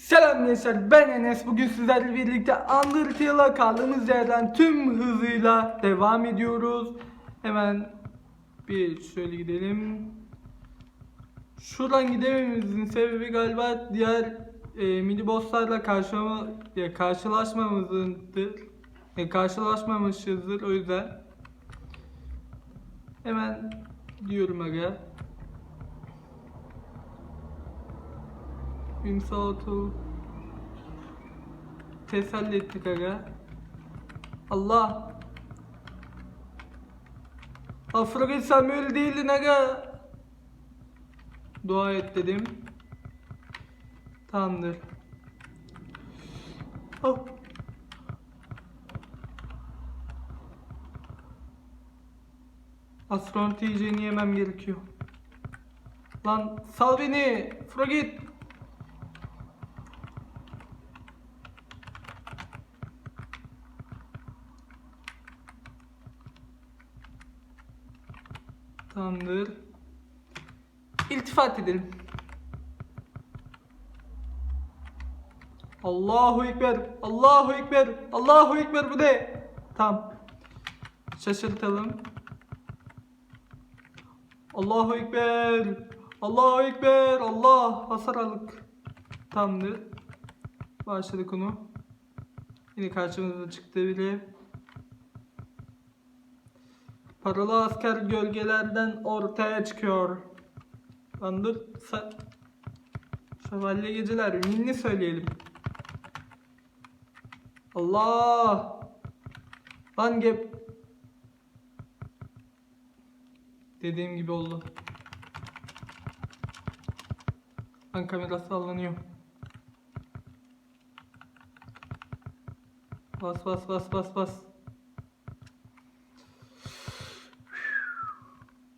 Selam gençler ben Enes. Bugün sizlerle birlikte Undertale'a kaldığımız yerden tüm hızıyla devam ediyoruz. Hemen bir şöyle gidelim. Şuradan gidemememizin sebebi galiba diğer e, mini bosslarla karşılama, ya, karşılaşmamızındır. Ya, Karşılaşmamışızdır o yüzden. Hemen diyorum aga Ünsaltı teselli ettik aga. Allah. Afrodit sen böyle değildin aga. Dua et dedim. Tamamdır. Oh. Astronot yiyeceğini yemem gerekiyor. Lan sal beni. Frogit. Tamamdır. İltifat edelim. Allahu Ekber. Allahu Ekber. Allahu Ekber bu ne? Tamam. Şaşırtalım. Allahu Ekber. Allahu Ekber. Allah. Hasar aldık. Tamamdır. Başladık onu. Yine karşımıza çıktı bile. Paralı asker gölgelerden ortaya çıkıyor. Landır sen. Şövalye geceler ünlü söyleyelim. Allah. Lan gep. Dediğim gibi oldu. Lan kamera sallanıyor. Bas bas bas bas bas.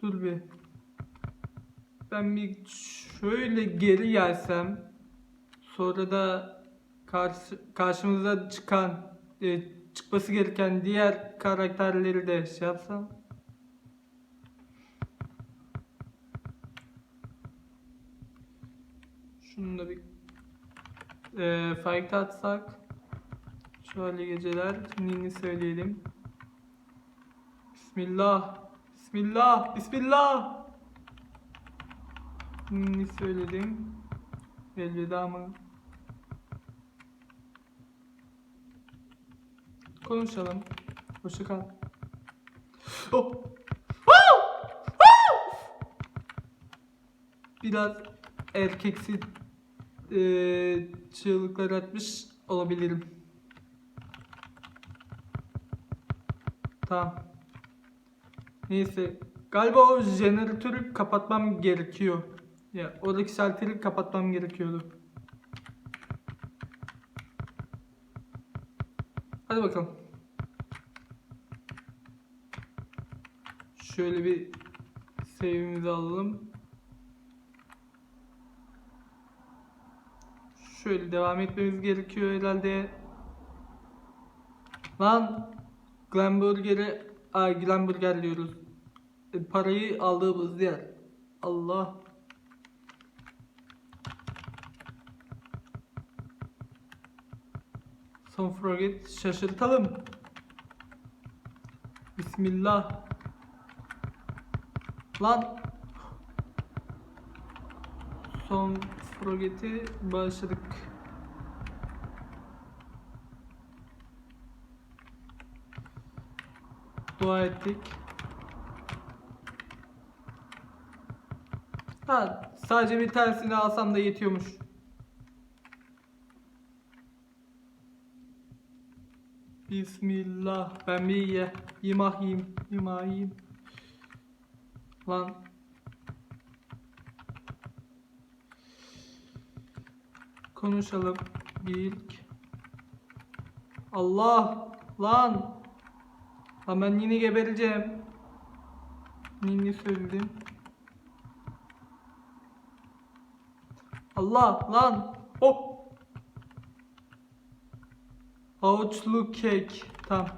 Dur bir. Ben bir şöyle geri gelsem sonra da karşı, karşımıza çıkan e, çıkması gereken diğer karakterleri de şey yapsam. Şunu da bir e, fight atsak. Şöyle geceler. Nini söyleyelim. Bismillah. Bismillah. Bismillah. Ne söyledim? Elveda mı? Konuşalım. Hoşça kal. Oh. Ah! Ah! Biraz erkeksi eee çığlıklar atmış olabilirim. Tamam. Neyse. Galiba o jeneratörü kapatmam gerekiyor. Ya oradaki şalteri kapatmam gerekiyordu. Hadi bakalım. Şöyle bir save'imizi alalım. Şöyle devam etmemiz gerekiyor herhalde. Lan Glamburger'e ay Glamburger diyoruz. E, parayı aldığımız yer. Allah. Son forget şaşırtalım. Bismillah. Lan. Son forget'i başladık. Dua ettik. Ha, sadece bir tanesini alsam da yetiyormuş. Bismillah. Ben bir ye. Yimah yiyeyim. Yimah yiyeyim. Lan. Konuşalım. Bir. Allah. Lan. Lan ben yine gebereceğim. Ninni söyledim. Allah lan. Hop. Havuçlu kek. Tamam.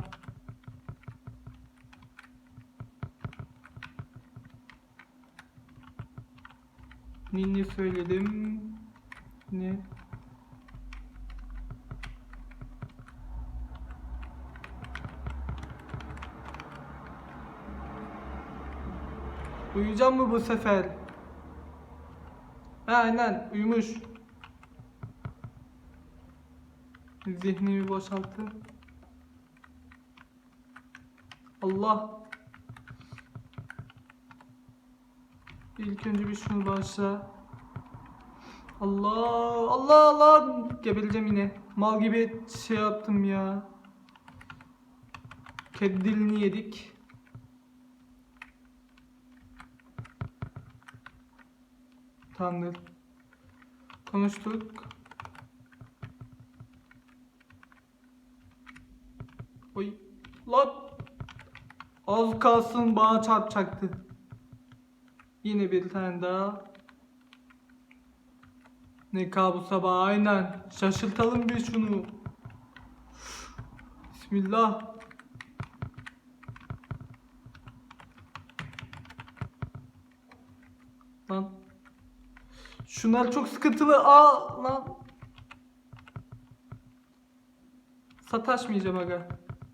Ninni söyledim. Ne? Uyuyacağım mı bu sefer? Ha, aynen uyumuş. Zihnimi boşalttı. Allah. İlk önce bir şunu başla. Allah Allah Allah gebereceğim yine. Mal gibi şey yaptım ya. Kedi dilini yedik. Tanrı. Konuştuk. Oy. Lan. Az kalsın bana çarpacaktı. Yine bir tane daha. Ne kabus sabah aynen. Şaşırtalım bir şunu. Bismillah. Lan. Şunlar çok sıkıntılı. Aa lan. Sataşmayacağım aga.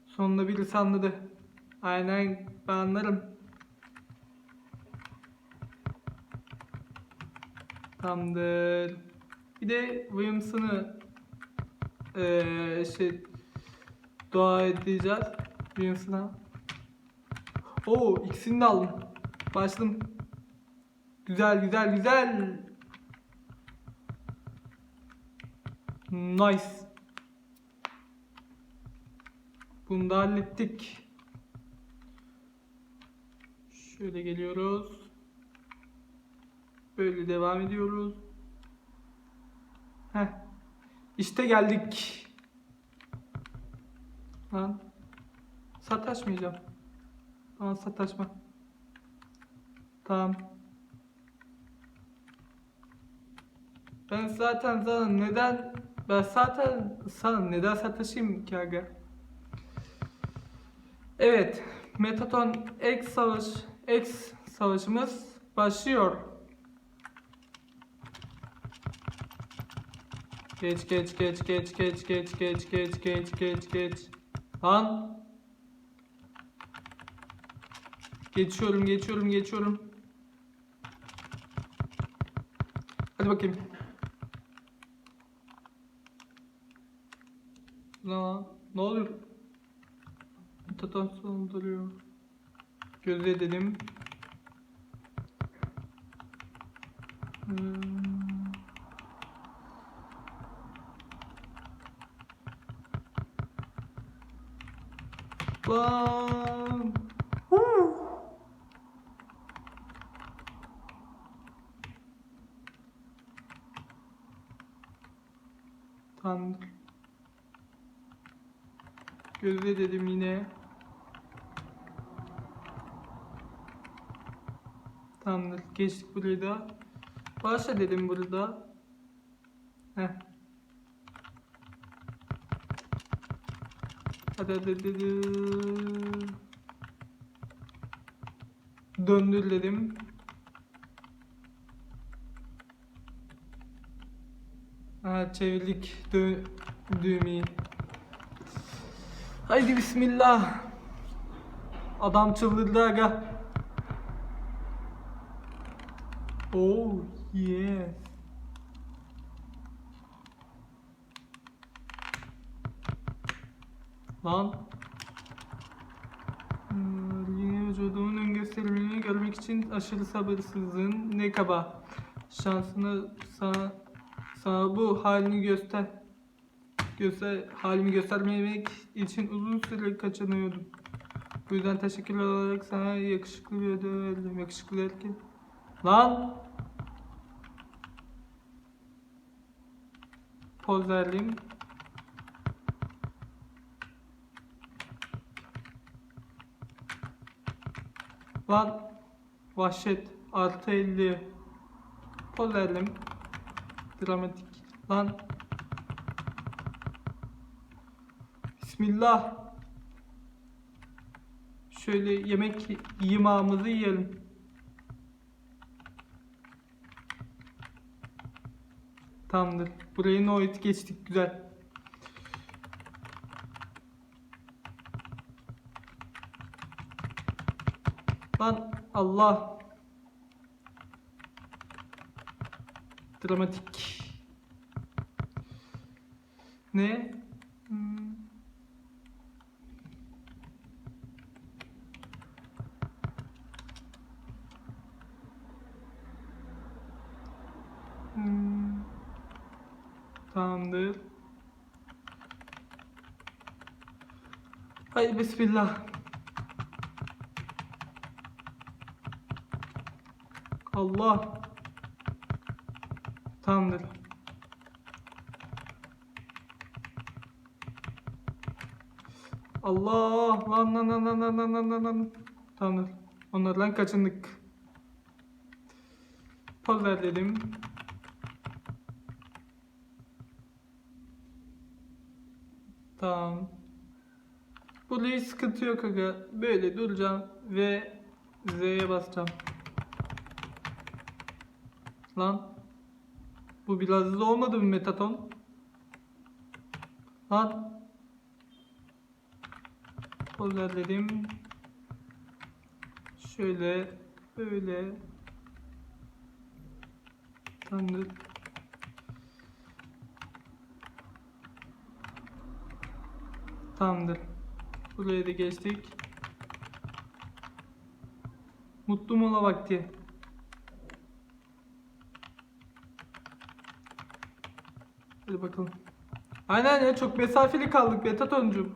Sonunda birisi anladı. Aynen ben anlarım. Tamamdır. Bir de Williamson'ı eee şey dua edeceğiz. Williamson'a. Oo ikisini de aldım. Başladım. Güzel güzel güzel. Nice. Bunu da hallettik. Şöyle geliyoruz. Böyle devam ediyoruz. Heh. İşte geldik. Lan. Sataşmayacağım. Tamam sataşma. Tamam. Ben zaten sana neden ben zaten sana neden sataşayım ki aga? Evet, Metaton X savaş X savaşımız başlıyor. Geç geç geç geç geç geç geç geç geç geç geç. Lan. Geçiyorum geçiyorum geçiyorum. Hadi bakayım. Lan ne olur. Tatam duruyor. Gözledelim. Hmm. Ee, Lan. Tanrı. Gözle dedim yine. Tamamdır. Geçtik burayı da. Başla dedim burada. Heh. Hadi hadi. hadi. Döndür dedim. Ha çevirdik dö düğmeyi. Haydi bismillah. Adam çıldırdı aga. Oh yes. Lan. Hmm, Yine vücudumun ön gösterimini görmek için aşırı sabırsızlığın ne kaba. Şansını sana, sana bu halini göster. Göster, halimi göstermemek için uzun süre kaçınıyordum. Bu yüzden teşekkür olarak sana yakışıklı bir ödül verdim. Yakışıklı derken. Lan! Poz verdim. Lan! Vahşet. Artı 50. Poz verdim. Dramatik. Lan! Bismillah. Şöyle yemek yemamızı yiyelim. Tamamdır. Burayı noit geçtik. Güzel. Lan Allah. Dramatik. Ne? Bismillah. Allah. Tamamdır. Allah lan lan lan lan lan lan lan lan. Tamamdır. Onlardan kaçındık. Poz ver dedim. Tamam. Burada hiç sıkıntı yok aga. Böyle duracağım ve Z'ye basacağım. Lan. Bu biraz hızlı olmadı mı Metaton? Lan. Pozer dedim. Şöyle. Böyle. Tamamdır. Tamamdır. Buraya da geçtik. Mutlu mola vakti. Hadi bakalım. Aynen ya çok mesafeli kaldık Betatoncum.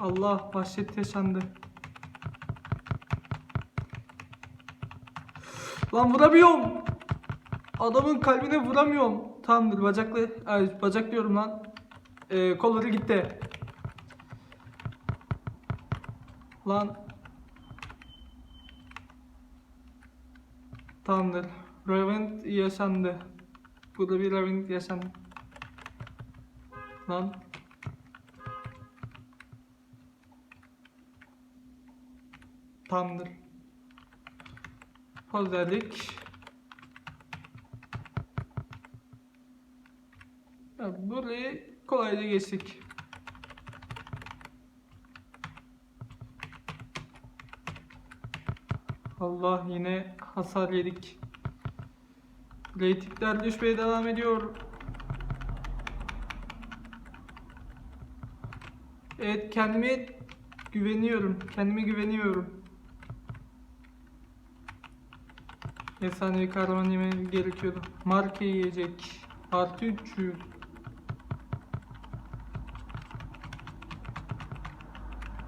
Allah vahşet yaşandı. Lan vuramıyorum. Adamın kalbine vuramıyorum. Tamamdır bacaklı ay bacak diyorum lan. Ee, kolları gitti. Lan. Tamamdır. Revent yaşandı. Burada bir Revent yaşandı. Lan. Tamamdır. Poz verdik. Ya burayı kolayca geçtik. Allah yine hasar yedik. Reytingler düşmeye devam ediyor. Evet kendime güveniyorum. Kendime güveniyorum. Efsanevi kahraman yemem gerekiyordu. Marka yiyecek. Artı 300.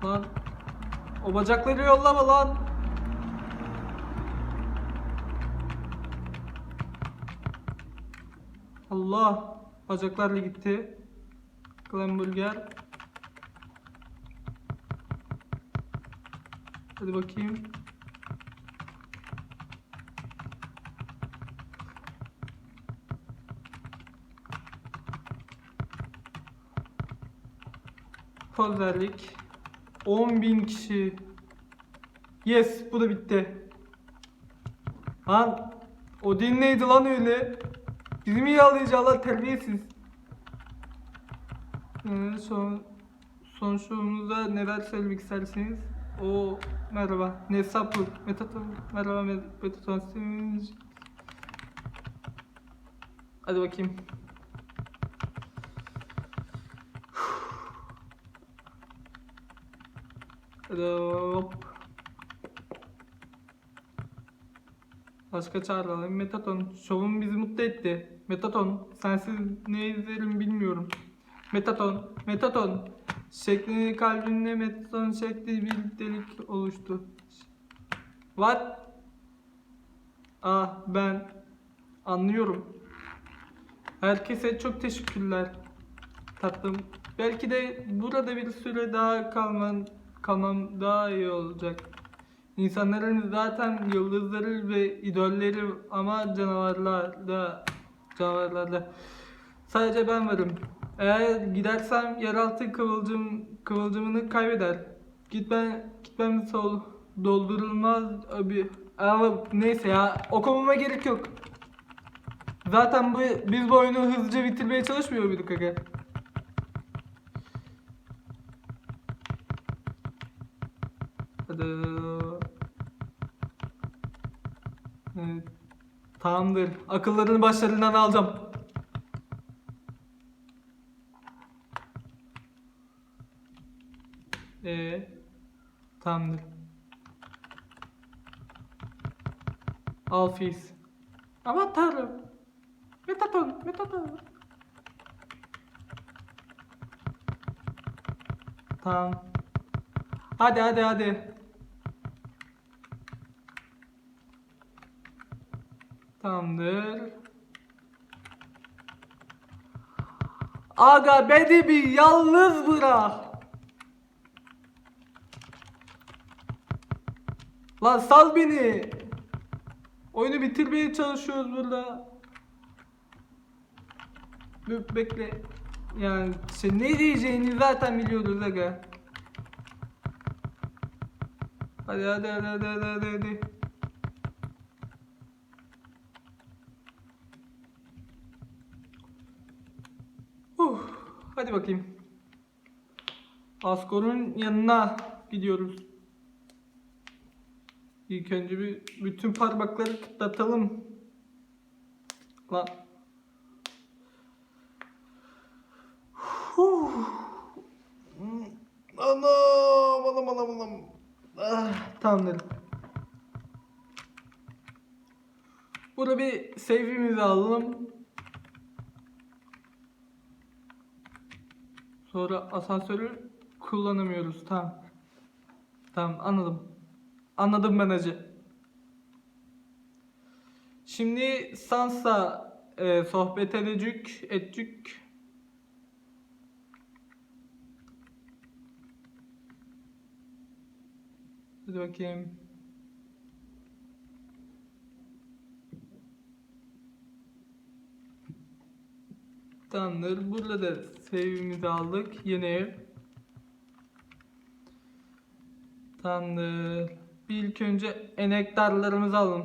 Lan. O bacakları yollama lan. Allah. Bacaklarla gitti. Glamburger. Hadi bakayım. Poz verdik. 10.000 kişi. Yes bu da bitti. Lan o din neydi lan öyle? Bizi mi yağlayacaklar terbiyesiz. Ee, son, son şovumuzda neler söylemek istersiniz? O merhaba. Nesapur. Metaton. Merhaba Metaton. Hadi bakayım. Hop. Başka çağıralım. Metaton. Şovun bizi mutlu etti. Metaton. Sensiz ne izlerim bilmiyorum. Metaton. Metaton. Şeklini kalbinde metaton şekli bir delik oluştu. What? Ah ben anlıyorum. Herkese çok teşekkürler. Tatlım. Belki de burada bir süre daha kalman kalmam daha iyi olacak. İnsanların zaten yıldızları ve idolleri ama canavarlarda canavarlarda sadece ben varım. Eğer gidersem yeraltı kıvılcım kıvılcımını kaybeder. Gitmem gitmem sol doldurulmaz abi. Ama neyse ya okumama gerek yok. Zaten bu biz bu oyunu hızlıca bitirmeye çalışmıyor muyduk aga? Hadi. Evet. Tamamdır. Akıllarını başlarından alacağım. Ee, tamamdır. Alfis. Aman tanrım. Metaton, metaton. Tamam. Hadi hadi hadi. Tamamdır. Aga beni bir yalnız bırak. Lan sal beni. Oyunu bitirmeye çalışıyoruz burada. Bekle. Yani şey ne diyeceğini zaten biliyoruz aga. Hadi hadi hadi hadi hadi hadi. hadi. Uh, hadi bakayım. Askor'un yanına gidiyoruz. İlk önce bir bütün parmakları kıtlatalım. Lan. Huh. Anam anam anam anam. Ah, tamamdır. Burada bir save'imizi alalım. Sonra asansörü kullanamıyoruz. Tamam. Tamam anladım. Anladım ben acı. Şimdi Sansa e, sohbet edecek, edecek. Hadi bakayım. Tamamdır. Burada da save'imizi aldık. Yeni ev. Tamamdır. Bir ilk önce enektarlarımızı alın.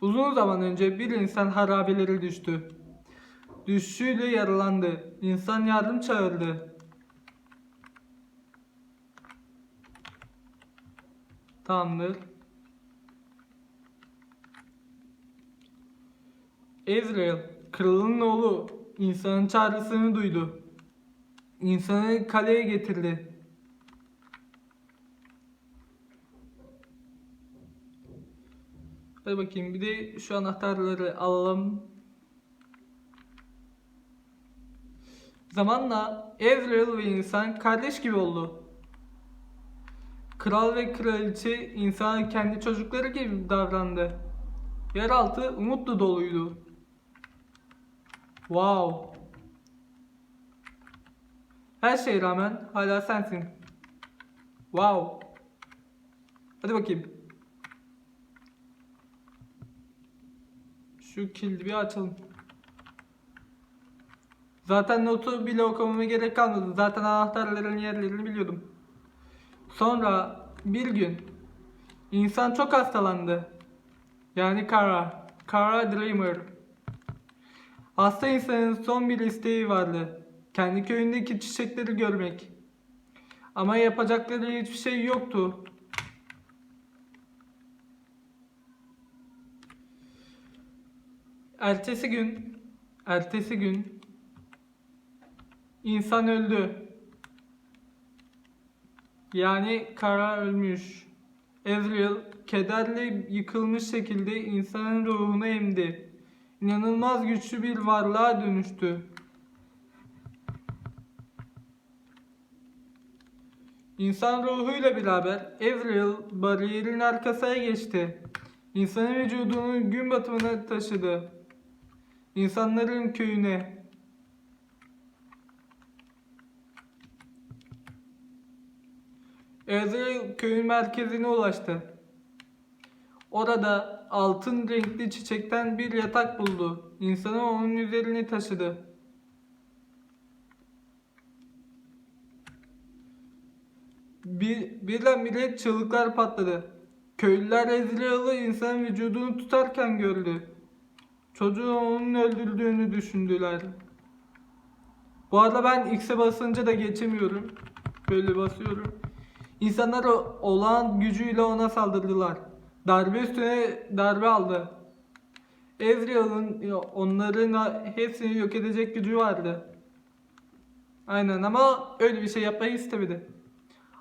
Uzun zaman önce bir insan harabeleri düştü. Düşüşüyle yaralandı. İnsan yardım çağırdı. Tamamdır. Ezreal, kralın oğlu, insanın çağrısını duydu. İnsanı kaleye getirdi. Hadi bakayım bir de şu anahtarları alalım. Zamanla Ezreal ve insan kardeş gibi oldu. Kral ve kraliçe insana kendi çocukları gibi davrandı. Yeraltı umutlu doluydu. Wow. Her şeye rağmen hala sensin. Wow. Hadi bakayım. Şu kilidi bir açalım. Zaten notu bile okumama gerek kalmadı. Zaten anahtarların yerlerini biliyordum. Sonra bir gün insan çok hastalandı. Yani Kara. Kara Dreamer. Hasta insanın son bir isteği vardı. Kendi köyündeki çiçekleri görmek. Ama yapacakları hiçbir şey yoktu. Ertesi gün, ertesi gün insan öldü. Yani Kara ölmüş. Ezreal kederle yıkılmış şekilde insanın ruhunu emdi. İnanılmaz güçlü bir varlığa dönüştü. İnsan ruhuyla beraber Ezreal bariyerin arkasına geçti. İnsanın vücudunu gün batımına taşıdı. İnsanların köyüne. Ezreal köyün merkezine ulaştı. Orada altın renkli çiçekten bir yatak buldu. İnsanı onun üzerine taşıdı. Bir, birdenbire çığlıklar patladı. Köylüler Ezreal'ı insan vücudunu tutarken gördü. Çocuğu onun öldürdüğünü düşündüler. Bu arada ben X'e basınca da geçemiyorum. Böyle basıyorum. İnsanlar olağan gücüyle ona saldırdılar. Darbe üstüne darbe aldı. Ezreal'ın onların hepsini yok edecek gücü vardı. Aynen ama öyle bir şey yapmayı istemedi.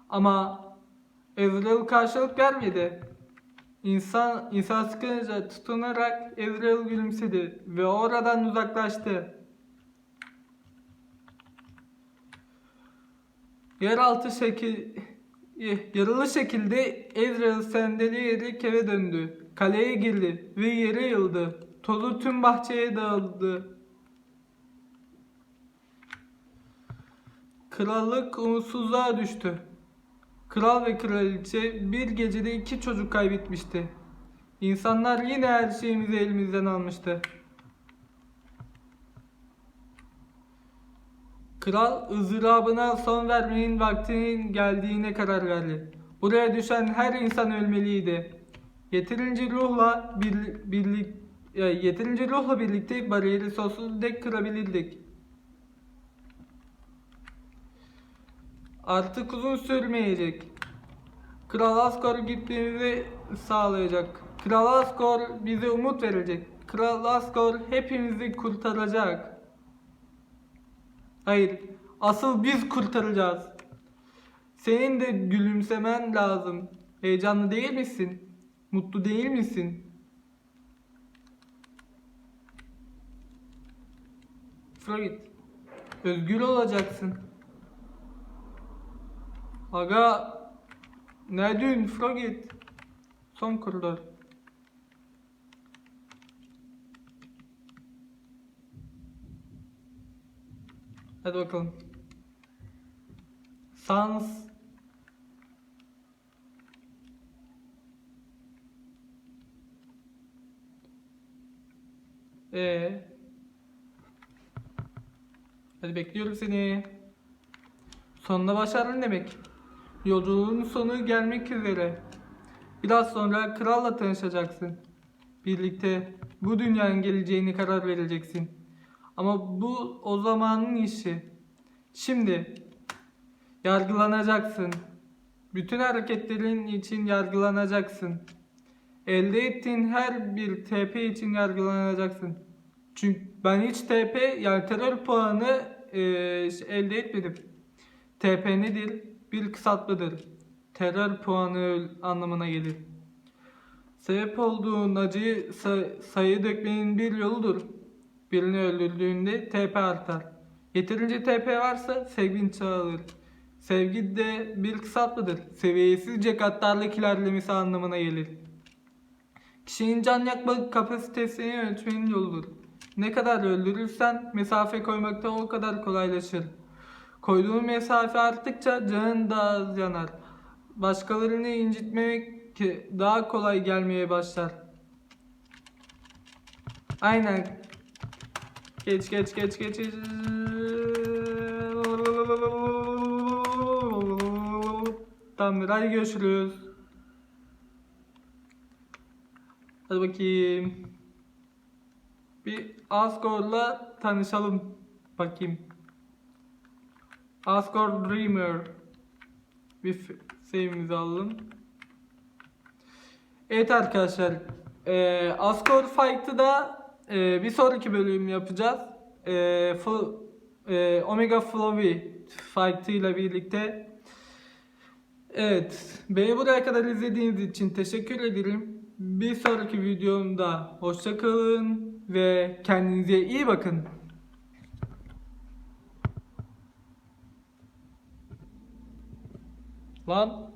Ama Ezreal karşılık vermedi. İnsan, insan sıkınca tutunarak Ezreal gülümsedi ve oradan uzaklaştı. Yeraltı şekil yaralı şekilde Ezreal sendeleyerek eve döndü. Kaleye girdi ve yere yıldı. Tozu tüm bahçeye dağıldı. Krallık umutsuzluğa düştü. Kral ve kraliçe bir gecede iki çocuk kaybetmişti. İnsanlar yine her şeyimizi elimizden almıştı. Kral ızdırabına son vermenin vaktinin geldiğine karar verdi. Buraya düşen her insan ölmeliydi. Yeterince ruhla bir, birlik e, yeterince ruhla birlikte bariyeri sonsuz dek kırabilirdik. Artık uzun sürmeyecek. Kral Asgore gitmemizi sağlayacak. Kral Asgore bize umut verecek. Kral Asgore hepimizi kurtaracak. Hayır, asıl biz kurtaracağız. Senin de gülümsemen lazım. Heyecanlı değil misin? Mutlu değil misin? Freud, özgür olacaksın. Aga, ne diyorsun Freud? Son koridor. Hadi bakalım. Sans Ee. Hadi bekliyorum seni. Sonunda başardın demek. Yolculuğun sonu gelmek üzere. Biraz sonra kralla tanışacaksın. Birlikte bu dünyanın geleceğini karar vereceksin. Ama bu o zamanın işi. Şimdi yargılanacaksın. Bütün hareketlerin için yargılanacaksın. Elde ettiğin her bir TP için yargılanacaksın. Çünkü ben hiç TP yani terör puanı e, elde etmedim. TP nedir? Bir kısaltmadır. Terör puanı anlamına gelir. Sebep olduğun acıyı say- sayı dökmenin bir yoludur. Birini öldürdüğünde TP artar. Yeterince TP varsa sevgin çoğalır. Sevgi de bir kısaltmadır. Seviyesizce gaddarlık ilerlemesi anlamına gelir. Kişinin can yakma kapasitesini ölçmenin yoludur. Ne kadar öldürürsen mesafe koymakta o kadar kolaylaşır. Koyduğun mesafe arttıkça canın daha az yanar. Başkalarını incitmek ki daha kolay gelmeye başlar. Aynen. Geç geç geç geç. geç. Tamamdır hadi görüşürüz. Hadi bakayım. Bir Asgor'la tanışalım. Bakayım. Asgore Dreamer. Bir sevimizi alalım. Evet arkadaşlar. E, Asgore Fight'ı da e, bir sonraki bölüm yapacağız. E, full, e, Omega Flowy Fight'ı ile birlikte. Evet. Beni buraya kadar izlediğiniz için teşekkür ederim. Bir sonraki videomda hoşça kalın ve kendinize iyi bakın. Lan